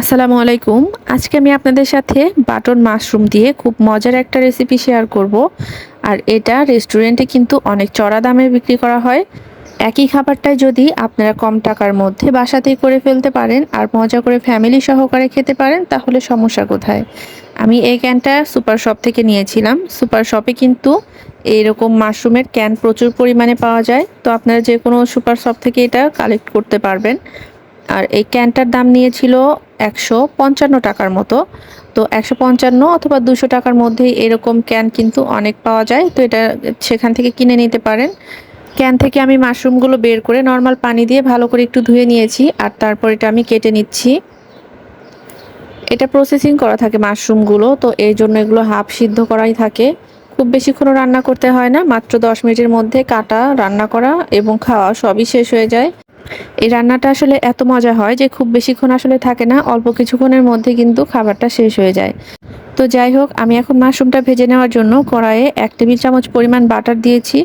আসসালামু আলাইকুম। আজকে আমি আপনাদের সাথে বাটন মাশরুম দিয়ে খুব মজার একটা রেসিপি শেয়ার করব। আর এটা রেস্টুরেন্টে কিন্তু অনেক চড়া দামে বিক্রি করা হয়। একই খাবারটাই যদি আপনারা কম টাকার মধ্যে বাসাতেই করে ফেলতে পারেন আর মজা করে ফ্যামিলি সহকারে খেতে পারেন, তাহলে সমস্যা কোথায়? আমি এই ক্যানটা সুপার শপ থেকে নিয়েছিলাম। সুপার শপে কিন্তু এইরকম মাশরুমের ক্যান প্রচুর পরিমাণে পাওয়া যায়। তো আপনারা যে কোনো সুপার শপ থেকে এটা কালেক্ট করতে পারবেন। আর এই ক্যানটার দাম নিয়েছিল একশো পঞ্চান্ন টাকার মতো। তো একশো পঞ্চান্ন অথবা দুশো টাকার মধ্যেই এরকম ক্যান কিন্তু অনেক পাওয়া যায়। তো এটা সেখান থেকে কিনে নিতে পারেন। ক্যান থেকে আমি মাশরুমগুলো বের করে নর্মাল পানি দিয়ে ভালো করে একটু ধুয়ে নিয়েছি আর তারপর এটা আমি কেটে নিচ্ছি। এটা প্রসেসিং করা থাকে মাশরুমগুলো, তো এই জন্য এগুলো হাফ সিদ্ধ করাই থাকে। খুব বেশিক্ষণও রান্না করতে হয় না, মাত্র দশ মিনিটের মধ্যে কাটা, রান্না করা এবং খাওয়া সবই শেষ হয়ে যায়। এই রান্নাটা আসলে এত মজা হয় যে খুব বেশিক্ষণ আসলে থাকে না, অল্প কিছুক্ষণের মধ্যে কিন্তু খাবারটা শেষ হয়ে যায়। তো যাই হোক, আমি এখন মাশরুমটা ভেজে নেওয়ার জন্য কড়াইয়ে এক টেবিল চামচ পরিমাণ বাটার দিয়েছি।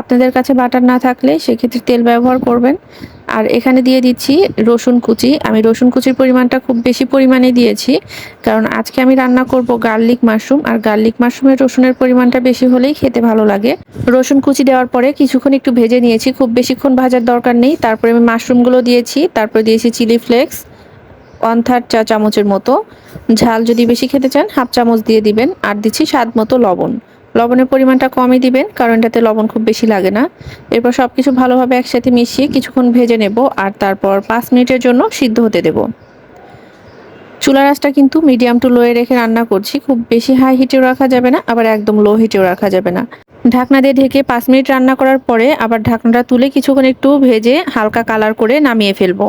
আপনাদের কাছে বাটার না থাকলে সেক্ষেত্রে তেল ব্যবহার করবেন। আর এখানে দিয়ে দিচ্ছি রসুন কুচি। আমি রসুন কুচির পরিমাণটা খুব বেশি পরিমাণে দিয়েছি, কারণ আজকে আমি রান্না করব গার্লিক মাশরুম, আর গার্লিক মাশরুমের রসুনের পরিমাণটা বেশি হলেই খেতে ভালো লাগে। রসুন কুচি দেওয়ার পরে কিছুক্ষণ একটু ভেজে নিয়েছি, খুব বেশিক্ষণ ভাজার দরকার নেই। তারপরে আমি মাশরুমগুলো দিয়েছি, তারপরে দিয়েছি চিলি ফ্লেক্স, ওয়ান থার্ড চা চামচের মতো। ঝাল যদি বেশি খেতে চান, হাফ চামচ দিয়ে দিবেন, আর দিচ্ছি স্বাদ মতো লবণ। লবণের পরিমাণটা কমই দিবেন, কারণ এটাতে লবণ খুব বেশি লাগে না। এরপর সব কিছু ভালোভাবে একসাথে মিশিয়ে কিছুক্ষণ ভেজে নেব আর তারপর পাঁচ মিনিটের জন্য সিদ্ধ হতে দেব। চুলা রাসটা কিন্তু মিডিয়াম টু লোয়ে রেখে রান্না করছি, খুব বেশি হাই হিটেও রাখা যাবে না, আবার একদম লো হিটেও রাখা যাবে না। ঢাকনা দিয়ে ঢেকে পাঁচ মিনিট রান্না করার পরে আবার ঢাকনাটা তুলে কিছুক্ষণ একটু ভেজে হালকা কালার করে নামিয়ে ফেলব।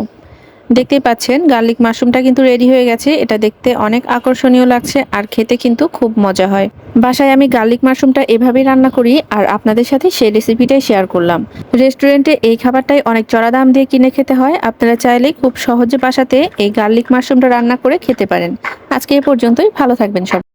দেখতেই পাচ্ছেন, গার্লিক মাশরুমটা কিন্তু রেডি হয়ে গেছে। এটা দেখতে অনেক আকর্ষণীয় লাগছে আর খেতে কিন্তু খুব মজা হয়। বাসায় আমি গার্লিক মাশরুমটা এভাবেই রান্না করি আর আপনাদের সাথে সেই রেসিপিটাই শেয়ার করলাম। রেস্টুরেন্টে এই খাবারটাই অনেক চড়া দাম দিয়ে কিনে খেতে হয়। আপনারা চাইলে খুব সহজে বাসাতে এই গার্লিক মাশরুমটা রান্না করে খেতে পারেন। আজকে এ পর্যন্তই। ভালো থাকবেন সব।